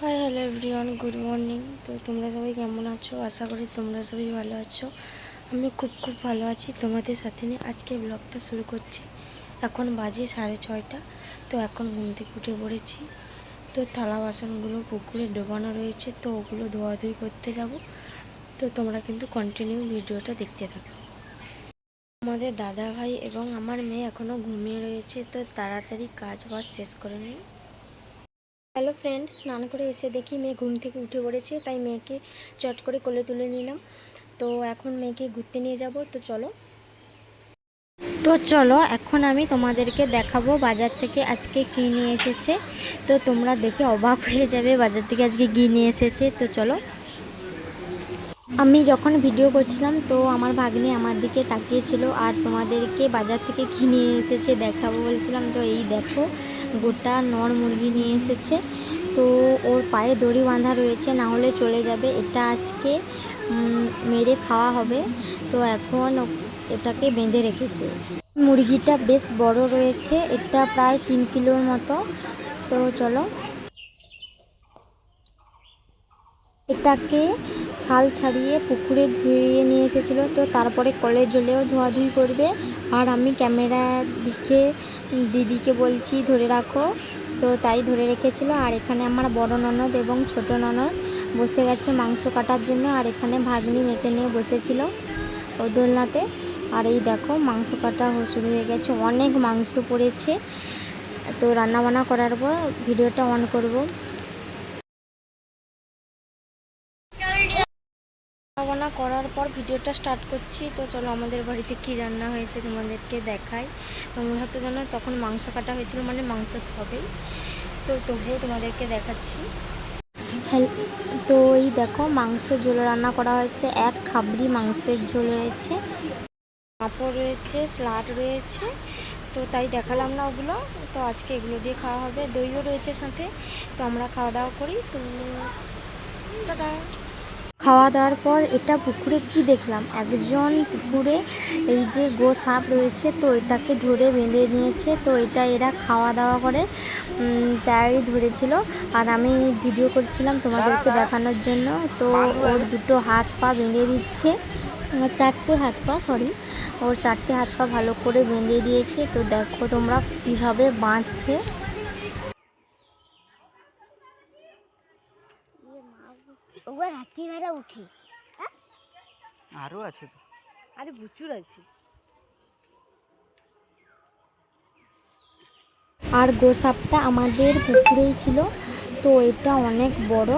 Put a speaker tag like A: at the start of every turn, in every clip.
A: Hi hello everyone good morning তো তোমরা সবাই কেমন আছো? আশা করি তোমরা সবাই ভালো আছো। আমি খুব খুব ভালো আছি তোমাদের সাথে নিয়ে। আজকে ব্লগটা শুরু করছি। এখন বাজে সাড়ে ছয়টা। তো এখন ঘুম থেকে উঠে পড়েছি। তো থালা বাসনগুলো পুকুরে ডোবানো রয়েছে। তো ওগুলো ধোয়াধুয়ি করতে যাব। তো তোমরা কিন্তু কন্টিনিউ ভিডিওটা দেখতে থাকো। আমাদের দাদা ভাই এবং আমার মেয়ে এখনও ঘুমিয়ে রয়েছে। তো তাড়াতাড়ি কাজ বাজ শেষ করে নিই। হ্যালো ফ্রেন্ড স্নান করে এসে দেখি মেয়ে ঘুম থেকে উঠে পড়েছে, তাই মেয়েকে চট করে কোলে তুলে নিলাম। তো এখন মেয়েকে ঘুরতে নিয়ে যাব, তো চলো। তো চলো, এখন আমি তোমাদেরকে দেখাবো বাজার থেকে আজকে কী নিয়ে এসেছে। তো তোমরা দেখে অবাক হয়ে যাবে বাজার থেকে আজকে কী নিয়ে এসেছে। তো চলো। আমি যখন ভিডিও করছিলাম, তো আমার ভাগ্নি আমার দিকে তাকিয়েছিল, আর তোমাদেরকে বাজার থেকে কী নিয়ে এসেছে দেখাবো বলছিলাম। তো এই দেখো গোটা নর মুরগি নিয়ে এসেছে। তো ওর পায়ে দড়ি বাঁধা রয়েছে, না হলে চলে যাবে। এটা আজকে মেরে খাওয়া হবে। তো এখন এটাকে বেঁধে রেখেছে। মুরগিটা বেশ বড় রয়েছে, এটা প্রায় তিন কিলোর মতো। তো চলো। এটাকে ছাল ছাড়িয়ে পুকুরে ধুয়ে নিয়ে এসেছিল। তো তারপরে কলে জলেও ধোয়াধুয়ি করবে। আর আমি ক্যামেরা দিকে দিদিকে বলছি, ধরে রাখো। তো তাই ধরে রেখেছিল। আর এখানে আমার বড় ননদ এবং ছোট ননদ বসে গেছে মাংস কাটার জন্য, আর এখানে ভাগ্নি মেখে নিয়ে বসেছিল ও দোলনাতে আর এই দেখো, মাংস কাটা শুরু হয়ে গেছে। অনেক মাংস পড়েছে। তো রান্নাবান্না করার পর ভিডিওটা অন করব। করার পর ভিডিওটা স্টার্ট করছি। তো চলো আমাদের বাড়িতে কি রান্না হয়েছে তোমাদেরকে দেখাই। তোমরা তো জানো তখন মাংস কাটা হয়েছিল মানে মাংস হবেই তো তবুও তোমাদেরকে দেখাচ্ছি। হেল- তো এই দেখো মাংস ঝোল রান্না করা হয়েছে। এক খাবরি মাংসের ঝোল রয়েছে পাঁপড় রয়েছে স্লাড রয়েছে। তো তাই দেখালাম না ওগুলো। তো আজকে এগুলো দিয়ে খাওয়া হবে। দইও রয়েছে সাথে। তো আমরা খাওয়া দাওয়া করি। তো টাটা। খাওয়া দাওয়ার পর এটা পুকুরে কি দেখলাম? একজন পুকুরে এই যে গো সাপ রয়েছে, তো এটাকে ধরে বেঁধে নিয়েছে, তো এটা এরা খাওয়া দাওয়া করে তাই ধরেছিল। আর আমি ভিডিও করছিলাম তোমাদেরকে দেখানোর জন্য, তো ওর দুটো হাত পা বেঁধে দিচ্ছে, চারটে হাত পা সরি ওর চারটে হাত পা ভালো করে বেঁধে দিয়েছে। তো দেখো তোমরা কীভাবে বাঁধছে।
B: রাত্রিবেলা উঠি।
C: আরও আছে তো।
B: আরে প্রচুর আছে।
A: আর গোসাপটা আমাদের পুকুরেই ছিল তো এটা অনেক বড়।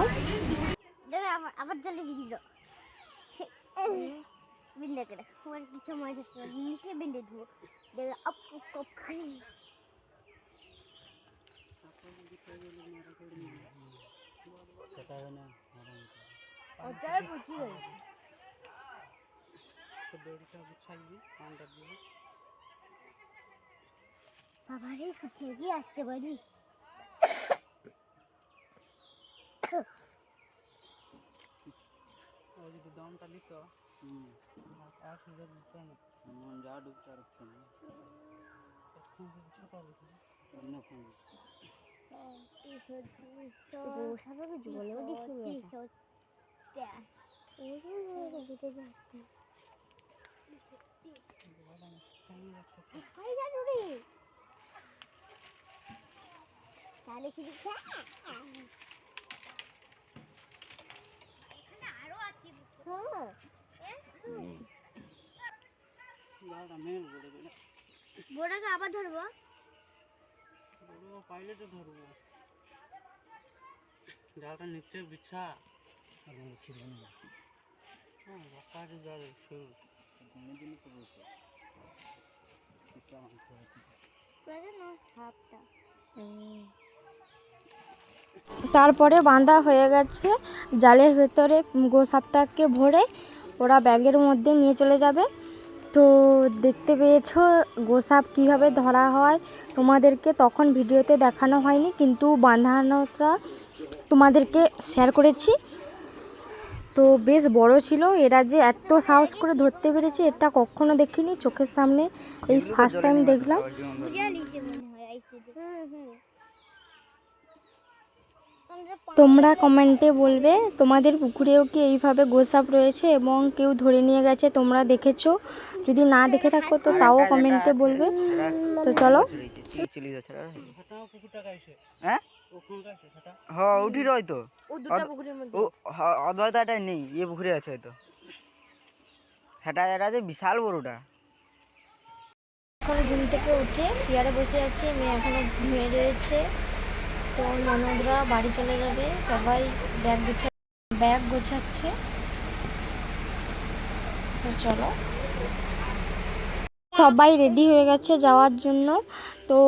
B: দেখো আবার জলে দিয়ে দিল বিন্দে করে। আমার কিছু পারে নিচে বিন্দে ধুবো দেখো আপ আপ খাই ওটাই প্রচুর হয়েছে বাবারে কোথায় গিয়ে আসতে পারি?
C: ও যদি দমটা নিত এক হাজার দিত না যা ডুবতে রাখছে না
B: গোসাবাকে জীবনেও দেখিনি তাহলে
C: মেল বলে দিলে
B: বোটাকে আবার ধরবো?
C: পাইলে তো ধরবো। জালটা নিচে বিছা। তো বলছে
A: তারপরে বাঁধা হয়ে গেছে, জালের ভেতরে গোসাপটাকে ভরে ওরা ব্যাগের মধ্যে নিয়ে চলে যাবে। তো দেখতে পেয়েছ গোসাপ কীভাবে ধরা হয়? তোমাদেরকে তখন ভিডিওতে দেখানো হয়নি, কিন্তু বাঁধানোটা তোমাদেরকে শেয়ার করেছি। তো বেশ বড় ছিল। এরা যে এত সাহস করে ধরতে পেরেছে, এটা কখনো দেখিনি চোখের সামনে। এই ফার্স্ট টাইম দেখলাম। তোমরা কমেন্টে বলবে, তোমাদের পুকুরেও কি এইভাবে গোসাপ রয়েছে এবং কেউ ধরে নিয়ে গেছে তোমরা দেখেছ? যদি না দেখে থাকো তো তাও কমেন্টে বলবে। তো চলো।
C: হ্যাঁ? হ্যাঁ উঠি রয় তো।
A: ও দুটো পুকুরের মধ্যে
C: ও অদ্বৈতাটা নেই ইয়ে পুকুরে আছে হয়তো। সেটা এটা যে বিশাল বড়টা
A: এখনও ঘুম থেকে উঠে চেয়ারে বসে আছে মেয়ে এখনও ঘুমিয়ে রয়েছে। তো ননদরা বাড়ি চলে যাবে সবাই ব্যাগ গুছা ব্যাগ গোছাচ্ছে। তো চলো। সবাই রেডি হয়ে গেছে যাওয়ার জন্য। তো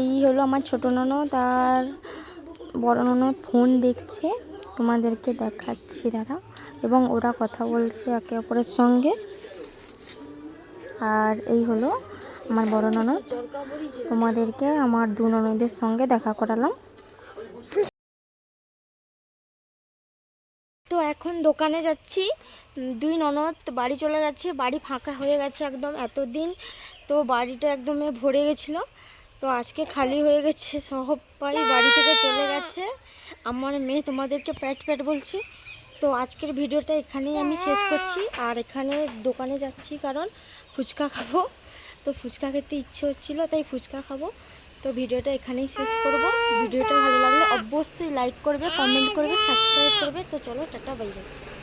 A: এই হলো আমার ছোটো ননদ আর বড় ননদ ফোন দেখছে। তোমাদেরকে দেখাচ্ছি দাঁড়া এবং ওরা কথা বলছে একে অপরের সঙ্গে। আর এই হলো আমার বড় ননদ। তোমাদেরকে আমার দু ননদের সঙ্গে দেখা করালাম। তো এখন দোকানে যাচ্ছি। দুই ননদ বাড়ি চলে গেছে, বাড়ি ফাঁকা হয়ে গেছে একদম এতদিন। তো বাড়িটা একদমই ভরে গেছিল। তো আজকে খালি হয়ে গেছে সবাই বাড়ি থেকে চলে গেছে। আমার মেয়ে তোমাদেরকে প্যাট প্যাট বলছি। তো আজকের ভিডিওটা এখানেই আমি শেষ করছি। আর এখানে দোকানে যাচ্ছি কারণ ফুচকা খাব। তো ফুচকা খেতে ইচ্ছে হচ্ছিল তাই ফুচকা খাব। তো ভিডিওটা এখানেই শেষ করব। ভিডিওটা ভালো লাগলে অবশ্যই লাইক করবে কমেন্ট করবে সাবস্ক্রাইব করবে। তো চলো টাটা বাই বাই